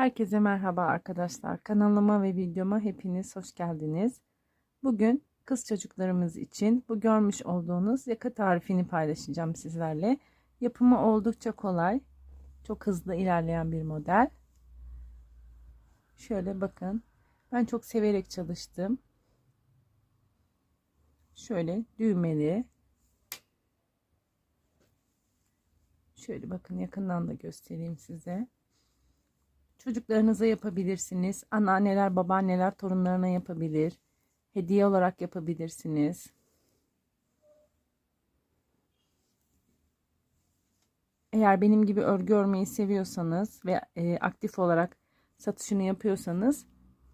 Herkese merhaba arkadaşlar. Kanalıma ve videoma hepiniz hoş geldiniz. Bugün kız çocuklarımız için bu görmüş olduğunuz yaka tarifini paylaşacağım sizlerle. Yapımı oldukça kolay. Çok hızlı ilerleyen bir model. Şöyle bakın. Ben çok severek çalıştım. Şöyle düğmeli. Şöyle bakın yakından da göstereyim size. Çocuklarınıza yapabilirsiniz. Anneanneler, babaanneler torunlarına yapabilir. Hediye olarak yapabilirsiniz. Eğer benim gibi örgü örmeyi seviyorsanız ve e, aktif olarak satışını yapıyorsanız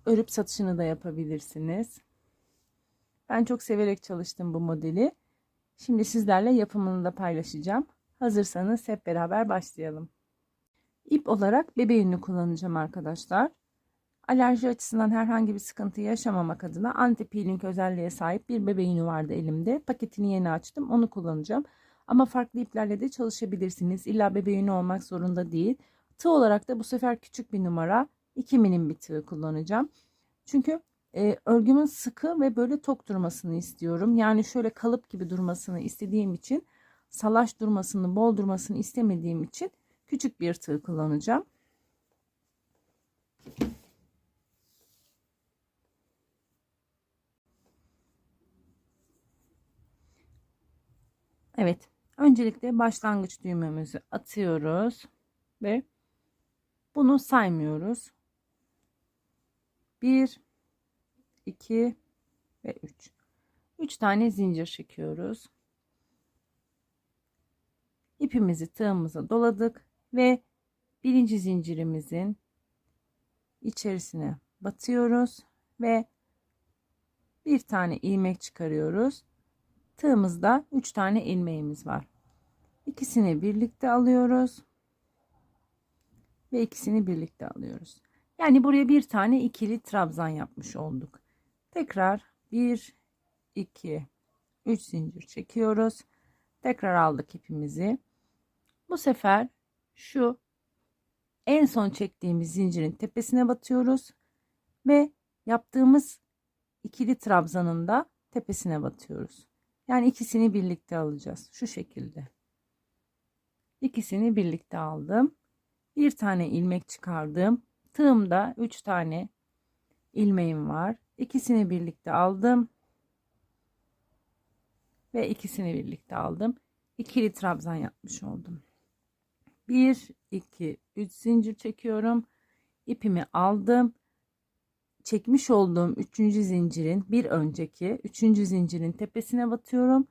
örüp satışını da yapabilirsiniz. Ben çok severek çalıştım bu modeli. Şimdi sizlerle yapımını da paylaşacağım. Hazırsanız hep beraber başlayalım. İp olarak bebe yünü kullanacağım arkadaşlar. Alerji açısından herhangi bir sıkıntı yaşamamak adına anti peeling özelliğe sahip bir bebe vardı elimde. Paketini yeni açtım. Onu kullanacağım. Ama farklı iplerle de çalışabilirsiniz. İlla bebe olmak zorunda değil. Tığ olarak da bu sefer küçük bir numara 2 milim bir tığ kullanacağım. Çünkü e, örgümün sıkı ve böyle tok durmasını istiyorum. Yani şöyle kalıp gibi durmasını istediğim için salaş durmasını, bol durmasını istemediğim için küçük bir tığ kullanacağım. Evet. Öncelikle başlangıç düğmemizi atıyoruz ve bunu saymıyoruz. 1 2 ve 3. 3 tane zincir çekiyoruz. İpimizi tığımıza doladık ve birinci zincirimizin içerisine batıyoruz ve bir tane ilmek çıkarıyoruz. Tığımızda 3 tane ilmeğimiz var. İkisini birlikte alıyoruz ve ikisini birlikte alıyoruz. Yani buraya bir tane ikili trabzan yapmış olduk. Tekrar 1 2 3 zincir çekiyoruz. Tekrar aldık ipimizi. Bu sefer şu en son çektiğimiz zincirin tepesine batıyoruz ve yaptığımız ikili trabzanın da tepesine batıyoruz. Yani ikisini birlikte alacağız. Şu şekilde. İkisini birlikte aldım. Bir tane ilmek çıkardım. Tığımda 3 tane ilmeğim var. İkisini birlikte aldım. Ve ikisini birlikte aldım. İkili trabzan yapmış oldum. 1 2 3 zincir çekiyorum. İpimi aldım. Çekmiş olduğum 3. zincirin bir önceki 3. zincirin tepesine batıyorum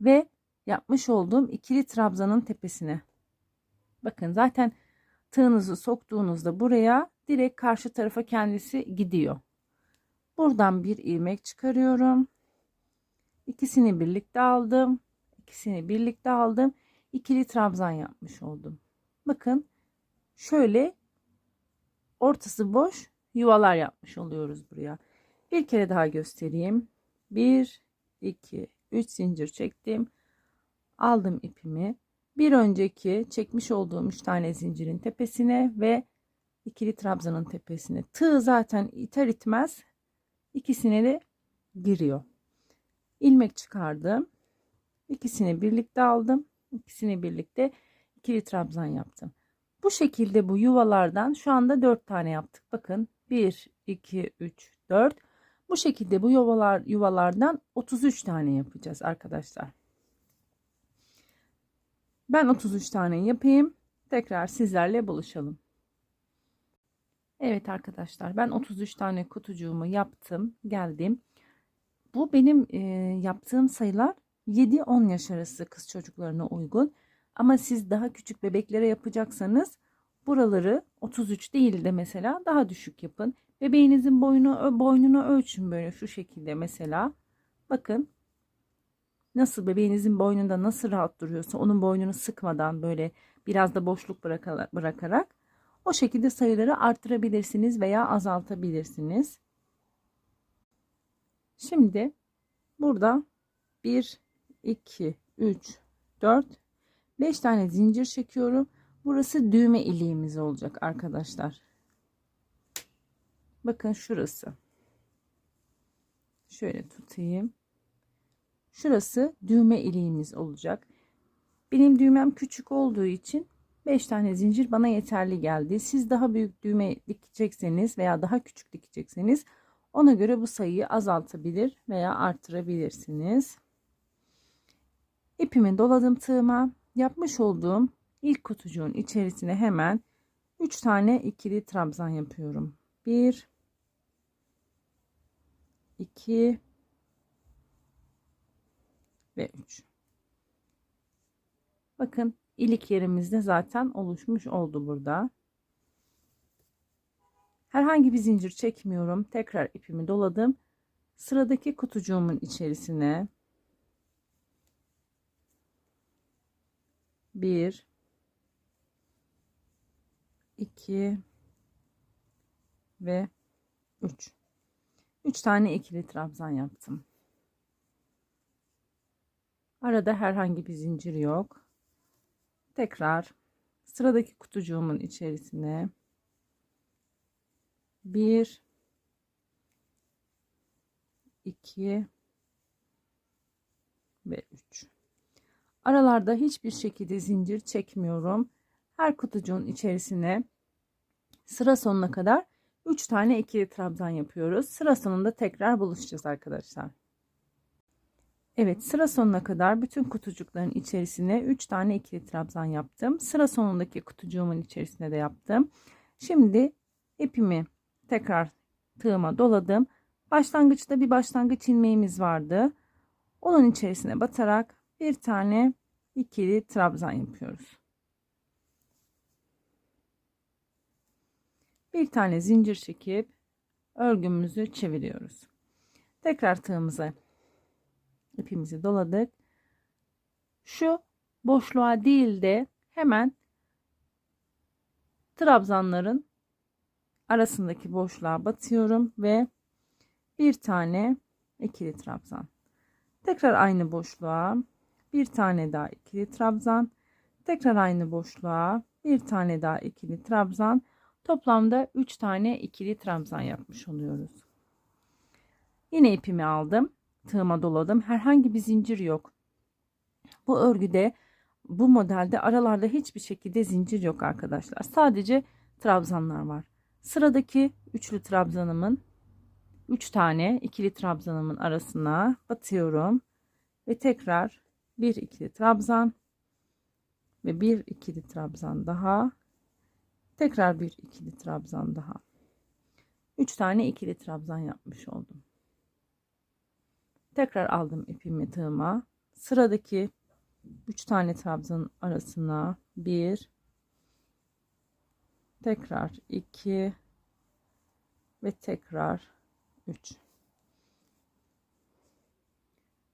ve yapmış olduğum ikili trabzanın tepesine. Bakın zaten tığınızı soktuğunuzda buraya direkt karşı tarafa kendisi gidiyor. Buradan bir ilmek çıkarıyorum. İkisini birlikte aldım. İkisini birlikte aldım. İkili trabzan yapmış oldum bakın şöyle ortası boş yuvalar yapmış oluyoruz buraya. Bir kere daha göstereyim. 1 2 3 zincir çektim. Aldım ipimi. Bir önceki çekmiş olduğum 3 tane zincirin tepesine ve ikili trabzanın tepesine. Tığ zaten iter itmez ikisine de giriyor. ilmek çıkardım. İkisini birlikte aldım. İkisini birlikte ikili trabzan yaptım. Bu şekilde bu yuvalardan şu anda 4 tane yaptık. Bakın 1, 2, 3, 4. Bu şekilde bu yuvalar yuvalardan 33 tane yapacağız arkadaşlar. Ben 33 tane yapayım. Tekrar sizlerle buluşalım. Evet arkadaşlar ben 33 tane kutucuğumu yaptım. Geldim. Bu benim e, yaptığım sayılar 7-10 yaş arası kız çocuklarına uygun. Ama siz daha küçük bebeklere yapacaksanız buraları 33 değil de mesela daha düşük yapın. Bebeğinizin boyunu boynunu ölçün böyle şu şekilde mesela. Bakın nasıl bebeğinizin boynunda nasıl rahat duruyorsa onun boynunu sıkmadan böyle biraz da boşluk bırakarak, bırakarak o şekilde sayıları arttırabilirsiniz veya azaltabilirsiniz. Şimdi burada 1 2 3 4 5 tane zincir çekiyorum. Burası düğme iliğimiz olacak arkadaşlar. bakın şurası. Şöyle tutayım. Şurası düğme iliğimiz olacak. Benim düğmem küçük olduğu için 5 tane zincir bana yeterli geldi. Siz daha büyük düğme dikecekseniz veya daha küçük dikecekseniz ona göre bu sayıyı azaltabilir veya artırabilirsiniz. İpimi doladım tığıma. Yapmış olduğum ilk kutucuğun içerisine hemen 3 tane ikili trabzan yapıyorum. 1 2 ve 3. Bakın ilik yerimizde zaten oluşmuş oldu burada. Herhangi bir zincir çekmiyorum. Tekrar ipimi doladım. Sıradaki kutucuğumun içerisine bir, iki ve üç. Üç tane ikili trabzan yaptım. Arada herhangi bir zincir yok. Tekrar sıradaki kutucuğumun içerisine bir, iki ve üç. Aralarda hiçbir şekilde zincir çekmiyorum. Her kutucuğun içerisine sıra sonuna kadar 3 tane ikili trabzan yapıyoruz. Sıra sonunda tekrar buluşacağız arkadaşlar. Evet sıra sonuna kadar bütün kutucukların içerisine 3 tane ikili trabzan yaptım. Sıra sonundaki kutucuğumun içerisine de yaptım. Şimdi ipimi tekrar tığıma doladım. Başlangıçta bir başlangıç ilmeğimiz vardı. Onun içerisine batarak bir tane ikili trabzan yapıyoruz. Bir tane zincir çekip örgümüzü çeviriyoruz. Tekrar tığımıza ipimizi doladık. Şu boşluğa değil de hemen trabzanların arasındaki boşluğa batıyorum ve bir tane ikili trabzan. Tekrar aynı boşluğa bir tane daha ikili trabzan. Tekrar aynı boşluğa bir tane daha ikili trabzan. Toplamda 3 tane ikili trabzan yapmış oluyoruz. Yine ipimi aldım. Tığıma doladım. Herhangi bir zincir yok. Bu örgüde bu modelde aralarda hiçbir şekilde zincir yok arkadaşlar. Sadece trabzanlar var. Sıradaki üçlü trabzanımın 3 tane ikili trabzanımın arasına batıyorum ve tekrar bir ikili trabzan ve bir ikili trabzan daha. Tekrar bir ikili trabzan daha. 3 tane ikili trabzan yapmış oldum. Tekrar aldım ipimi tığıma. Sıradaki 3 tane trabzanın arasına bir. Tekrar 2 ve tekrar 3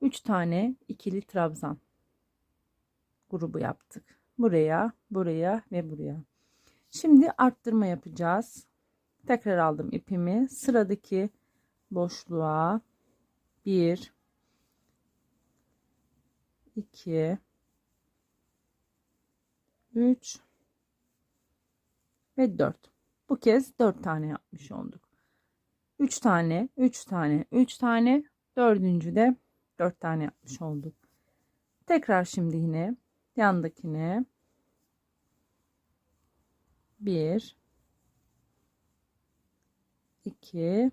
3 tane ikili trabzan grubu yaptık. Buraya, buraya ve buraya. Şimdi arttırma yapacağız. Tekrar aldım ipimi. Sıradaki boşluğa 1 2 3 ve 4. Bu kez 4 tane yapmış olduk. 3 tane, 3 tane, 3 tane, dördüncü de 4 tane yapmış olduk. Tekrar şimdi yine yandakine. 1 2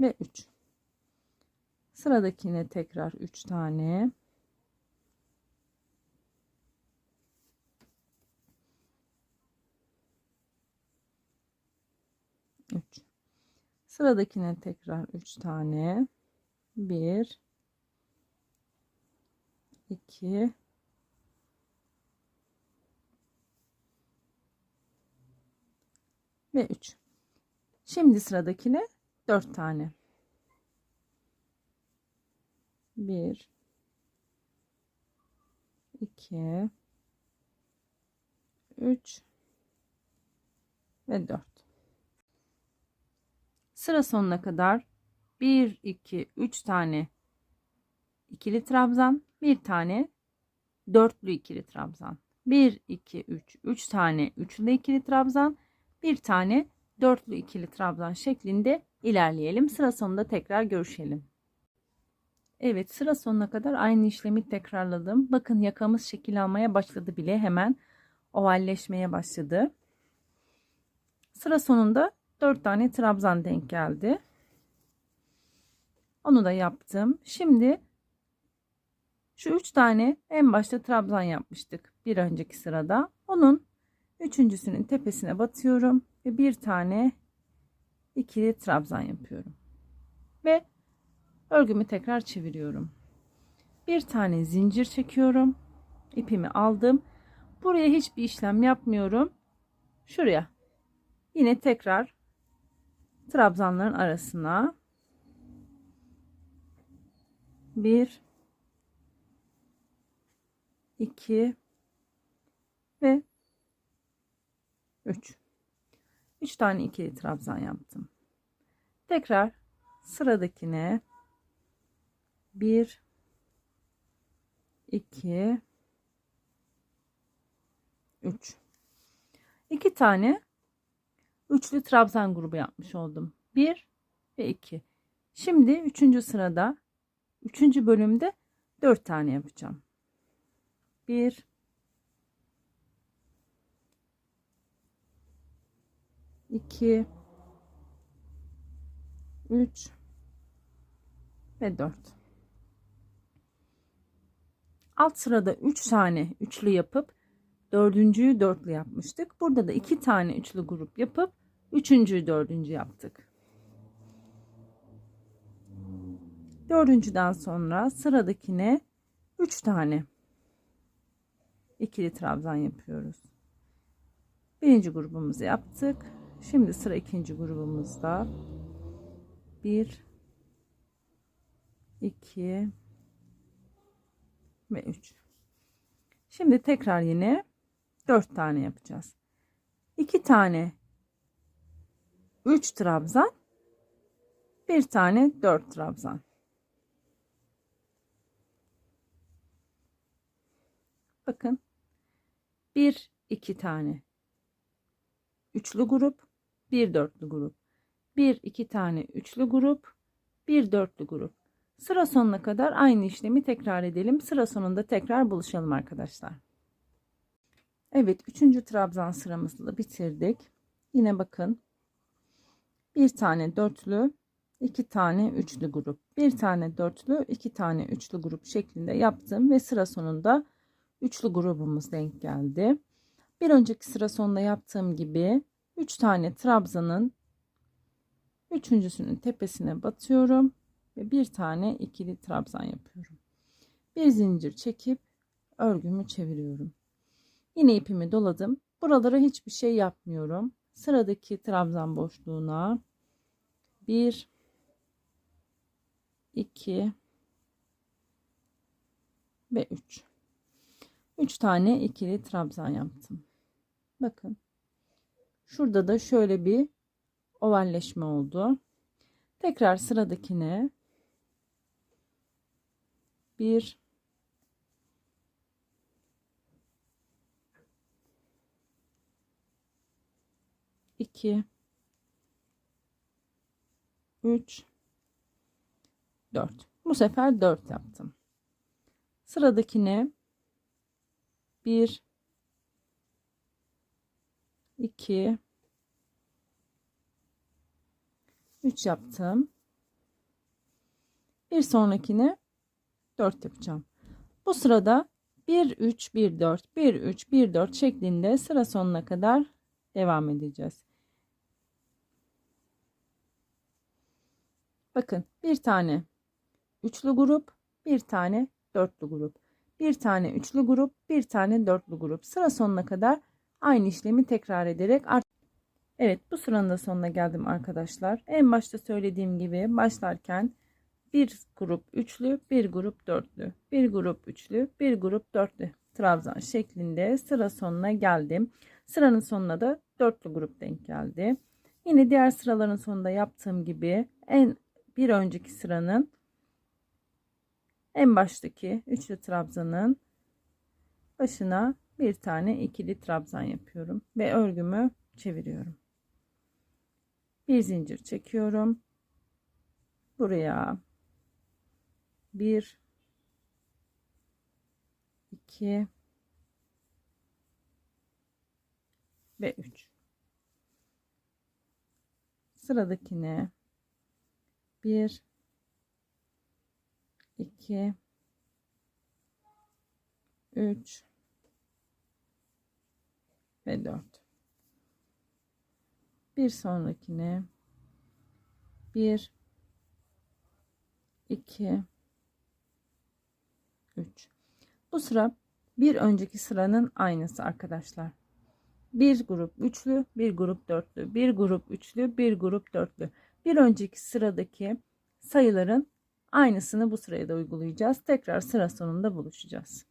ve 3 sıradakine tekrar 3 tane. 3 sıradakine tekrar 3 tane 1 2 ve 3 şimdi sıradakine 4 tane. 1 2 3 ve 4 sıra sonuna kadar 1 2 3 tane ikili trabzan bir tane dörtlü ikili trabzan 1 2 3 3 tane üçlü ikili trabzan bir tane dörtlü ikili trabzan şeklinde ilerleyelim. Sıra sonunda tekrar görüşelim. Evet sıra sonuna kadar aynı işlemi tekrarladım. Bakın yakamız şekil almaya başladı bile hemen ovalleşmeye başladı. Sıra sonunda 4 tane trabzan denk geldi. Onu da yaptım. Şimdi şu 3 tane en başta trabzan yapmıştık bir önceki sırada. Onun üçüncüsünün tepesine batıyorum ve bir tane ikili trabzan yapıyorum. Ve örgümü tekrar çeviriyorum. Bir tane zincir çekiyorum. ipimi aldım. Buraya hiçbir işlem yapmıyorum. Şuraya yine tekrar trabzanların arasına bir iki ve üç. Üç tane ikili trabzan yaptım. Tekrar sıradakine bir iki üç. İki tane üçlü trabzan grubu yapmış oldum. 1 ve 2. Şimdi üçüncü sırada üçüncü bölümde 4 tane yapacağım. 1 2 3 ve 4 alt sırada 3 tane üçlü yapıp dördüncüyü dörtlü yapmıştık. Burada da iki tane üçlü grup yapıp üçüncüyü dördüncü yaptık. Dördüncüden sonra sıradakine üç tane ikili trabzan yapıyoruz. Birinci grubumuzu yaptık. Şimdi sıra ikinci grubumuzda. Bir, iki ve üç. Şimdi tekrar yine 4 tane yapacağız. 2 tane 3 trabzan, bir tane 4 trabzan. Bakın. 1 2 tane üçlü grup, bir dörtlü grup. 1 2 tane üçlü grup, bir dörtlü grup. Sıra sonuna kadar aynı işlemi tekrar edelim. Sıra sonunda tekrar buluşalım arkadaşlar. Evet, üçüncü trabzan sıramızı da bitirdik. Yine bakın. Bir tane dörtlü, iki tane üçlü grup. Bir tane dörtlü, iki tane üçlü grup şeklinde yaptım ve sıra sonunda üçlü grubumuz denk geldi. Bir önceki sıra sonunda yaptığım gibi üç tane trabzanın üçüncüsünün tepesine batıyorum ve bir tane ikili trabzan yapıyorum. Bir zincir çekip örgümü çeviriyorum. Yine ipimi doladım. Buralara hiçbir şey yapmıyorum. Sıradaki trabzan boşluğuna 1 2 ve 3. 3 tane ikili trabzan yaptım. Bakın. Şurada da şöyle bir ovalleşme oldu. Tekrar sıradakine 1 2 3 4 bu sefer 4 yaptım sıradakine 1 2 3 yaptım. Bir sonrakine 4 yapacağım. Bu sırada 1 3 1 4 1 3 1 4 şeklinde sıra sonuna kadar devam edeceğiz. Bakın bir tane üçlü grup, bir tane dörtlü grup. Bir tane üçlü grup, bir tane dörtlü grup. Sıra sonuna kadar aynı işlemi tekrar ederek art Evet bu sıranın da sonuna geldim arkadaşlar. En başta söylediğim gibi başlarken bir grup üçlü, bir grup dörtlü, bir grup üçlü, bir grup dörtlü trabzan şeklinde sıra sonuna geldim. Sıranın sonuna da dörtlü grup denk geldi. Yine diğer sıraların sonunda yaptığım gibi en bir önceki sıranın en baştaki üçlü trabzanın başına bir tane ikili trabzan yapıyorum ve örgümü çeviriyorum. bir zincir çekiyorum. Buraya bir, iki ve üç. Sıradakine bir, iki, üç ve dört. Bir sonrakine bir, iki, üç. Bu sıra bir önceki sıranın aynısı arkadaşlar. Bir grup üçlü, bir grup dörtlü, bir grup üçlü, bir grup dörtlü. Bir önceki sıradaki sayıların aynısını bu sıraya da uygulayacağız. Tekrar sıra sonunda buluşacağız.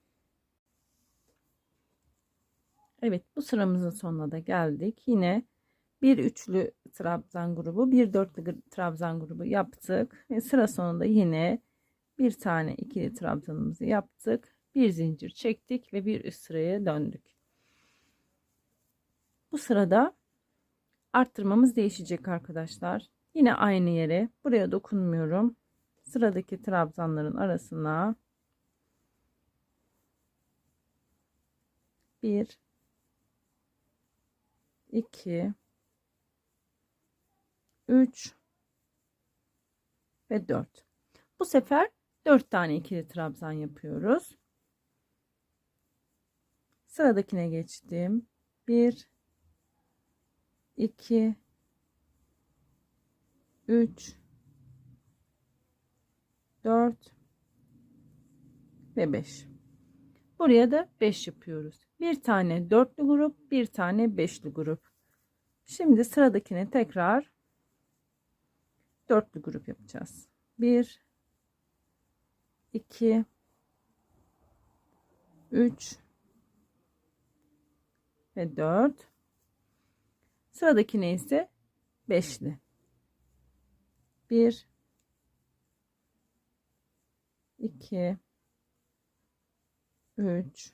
Evet bu sıramızın sonuna da geldik. Yine bir üçlü trabzan grubu, bir dörtlü trabzan grubu yaptık. Ve sıra sonunda yine bir tane ikili trabzanımızı yaptık. Bir zincir çektik ve bir üst sıraya döndük. Bu sırada arttırmamız değişecek arkadaşlar. Yine aynı yere buraya dokunmuyorum. Sıradaki trabzanların arasına bir 2 3 ve 4. Bu sefer 4 tane ikili trabzan yapıyoruz. Sıradakine geçtim. 1 2 3 4 ve 5. Buraya da 5 yapıyoruz. Bir tane dörtlü grup, bir tane beşli grup. Şimdi sıradakine tekrar dörtlü grup yapacağız. 1 2 3 ve 4 sıradakine ise beşli 1 2 3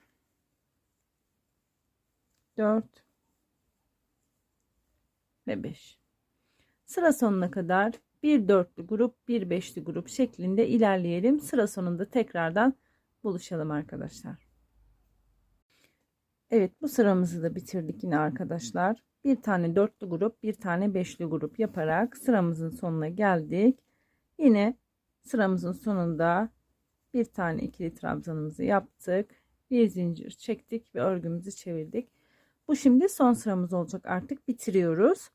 4 ve 5 sıra sonuna kadar bir dörtlü grup bir beşli grup şeklinde ilerleyelim. Sıra sonunda tekrardan buluşalım arkadaşlar. Evet bu sıramızı da bitirdik yine arkadaşlar. Bir tane dörtlü grup bir tane beşli grup yaparak sıramızın sonuna geldik. Yine sıramızın sonunda bir tane ikili trabzanımızı yaptık bir zincir çektik ve örgümüzü çevirdik bu şimdi son sıramız olacak artık bitiriyoruz.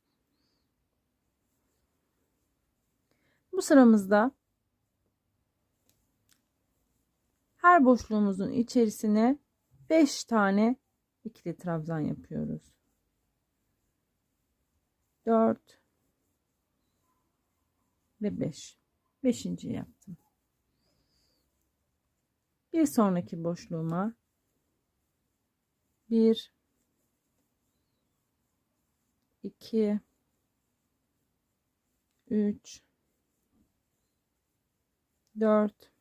Bu sıramızda her boşluğumuzun içerisine 5 tane ikili trabzan yapıyoruz. 4 ve 5. 5. yaptım. Bir sonraki boşluğuma 1 2 3 4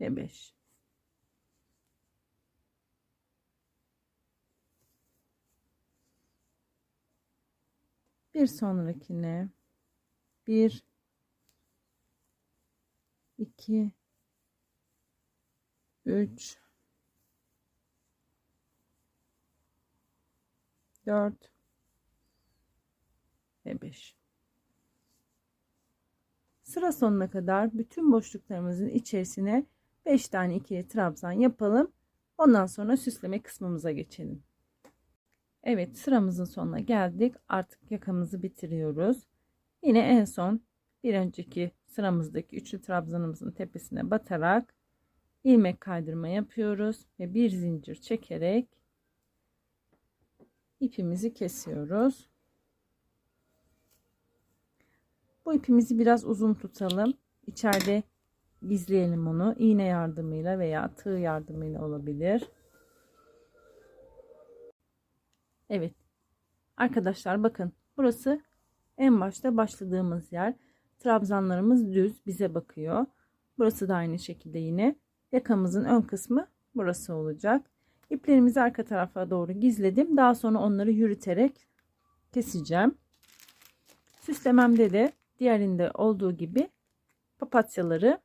ve 5 bir sonrakine 1 2 3 4 ve 5. Sıra sonuna kadar bütün boşluklarımızın içerisine 5 tane ikili trabzan yapalım. Ondan sonra süsleme kısmımıza geçelim. Evet sıramızın sonuna geldik. Artık yakamızı bitiriyoruz. Yine en son bir önceki sıramızdaki üçlü trabzanımızın tepesine batarak ilmek kaydırma yapıyoruz ve bir zincir çekerek ipimizi kesiyoruz. Bu ipimizi biraz uzun tutalım. İçeride gizleyelim onu. İğne yardımıyla veya tığ yardımıyla olabilir. Evet. Arkadaşlar bakın burası en başta başladığımız yer. Trabzanlarımız düz bize bakıyor. Burası da aynı şekilde yine. Yakamızın ön kısmı burası olacak. İplerimizi arka tarafa doğru gizledim. Daha sonra onları yürüterek keseceğim. Süslememde de diğerinde olduğu gibi papatyaları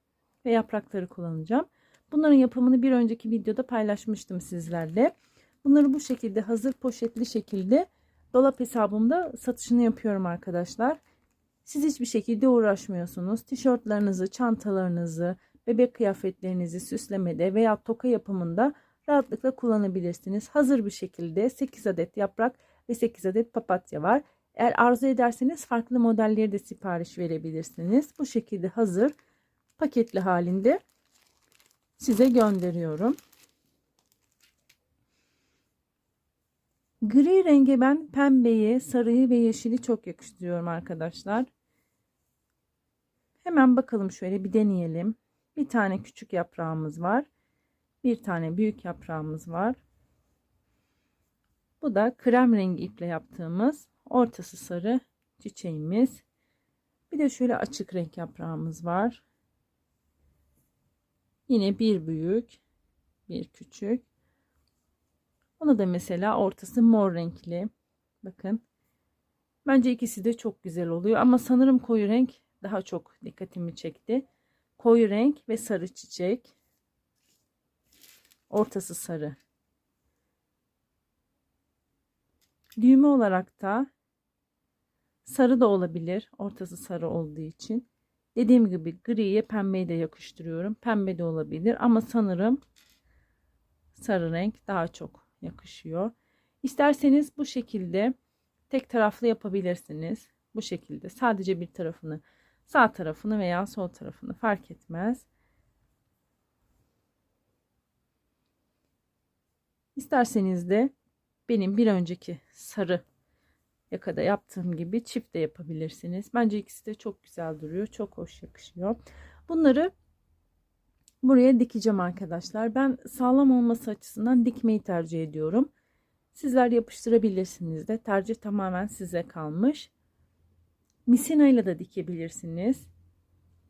ve yaprakları kullanacağım. Bunların yapımını bir önceki videoda paylaşmıştım sizlerle. Bunları bu şekilde hazır poşetli şekilde dolap hesabımda satışını yapıyorum arkadaşlar. Siz hiçbir şekilde uğraşmıyorsunuz. Tişörtlerinizi, çantalarınızı, bebek kıyafetlerinizi süslemede veya toka yapımında rahatlıkla kullanabilirsiniz. Hazır bir şekilde 8 adet yaprak ve 8 adet papatya var. Eğer arzu ederseniz farklı modelleri de sipariş verebilirsiniz. Bu şekilde hazır paketli halinde size gönderiyorum. Gri renge ben pembeyi, sarıyı ve yeşili çok yakıştırıyorum arkadaşlar. Hemen bakalım şöyle bir deneyelim. Bir tane küçük yaprağımız var. Bir tane büyük yaprağımız var. Bu da krem rengi iple yaptığımız ortası sarı çiçeğimiz. Bir de şöyle açık renk yaprağımız var. Yine bir büyük, bir küçük. Onu da mesela ortası mor renkli. Bakın. Bence ikisi de çok güzel oluyor ama sanırım koyu renk daha çok dikkatimi çekti. Koyu renk ve sarı çiçek. Ortası sarı. Düğme olarak da sarı da olabilir. Ortası sarı olduğu için. Dediğim gibi griye pembeyi de yakıştırıyorum. Pembe de olabilir ama sanırım sarı renk daha çok yakışıyor. İsterseniz bu şekilde tek taraflı yapabilirsiniz. Bu şekilde sadece bir tarafını sağ tarafını veya sol tarafını fark etmez. İsterseniz de benim bir önceki sarı yakada yaptığım gibi çift de yapabilirsiniz. Bence ikisi de çok güzel duruyor. Çok hoş yakışıyor. Bunları buraya dikeceğim arkadaşlar. Ben sağlam olması açısından dikmeyi tercih ediyorum. Sizler yapıştırabilirsiniz de. Tercih tamamen size kalmış. Misina ile de dikebilirsiniz.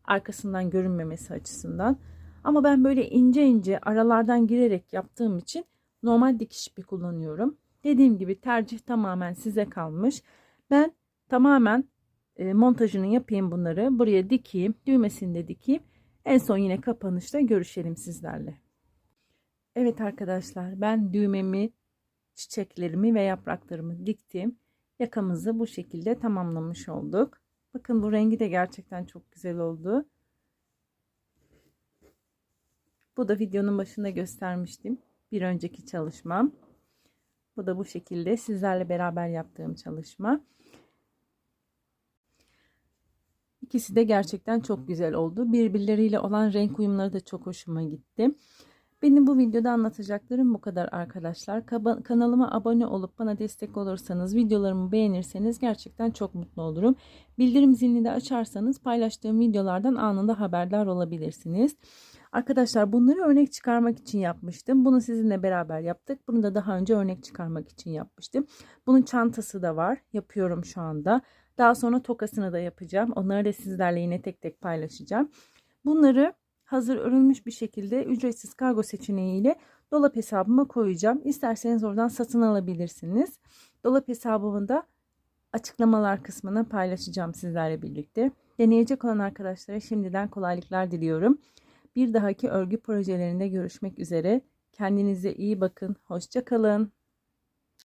Arkasından görünmemesi açısından. Ama ben böyle ince ince aralardan girerek yaptığım için normal dikiş ipi kullanıyorum. Dediğim gibi tercih tamamen size kalmış. Ben tamamen e, montajını yapayım bunları. Buraya dikeyim. Düğmesini de dikeyim. En son yine kapanışta görüşelim sizlerle. Evet arkadaşlar ben düğmemi, çiçeklerimi ve yapraklarımı diktim. Yakamızı bu şekilde tamamlamış olduk. Bakın bu rengi de gerçekten çok güzel oldu. Bu da videonun başında göstermiştim. Bir önceki çalışmam. Bu da bu şekilde sizlerle beraber yaptığım çalışma. İkisi de gerçekten çok güzel oldu. Birbirleriyle olan renk uyumları da çok hoşuma gitti. Benim bu videoda anlatacaklarım bu kadar arkadaşlar. Kanalıma abone olup bana destek olursanız, videolarımı beğenirseniz gerçekten çok mutlu olurum. Bildirim zilini de açarsanız paylaştığım videolardan anında haberdar olabilirsiniz. Arkadaşlar bunları örnek çıkarmak için yapmıştım. Bunu sizinle beraber yaptık. Bunu da daha önce örnek çıkarmak için yapmıştım. Bunun çantası da var. Yapıyorum şu anda. Daha sonra tokasını da yapacağım. Onları da sizlerle yine tek tek paylaşacağım. Bunları hazır örülmüş bir şekilde ücretsiz kargo seçeneğiyle dolap hesabıma koyacağım. İsterseniz oradan satın alabilirsiniz. Dolap hesabımı da açıklamalar kısmına paylaşacağım sizlerle birlikte. Deneyecek olan arkadaşlara şimdiden kolaylıklar diliyorum. Bir dahaki örgü projelerinde görüşmek üzere. Kendinize iyi bakın. Hoşçakalın.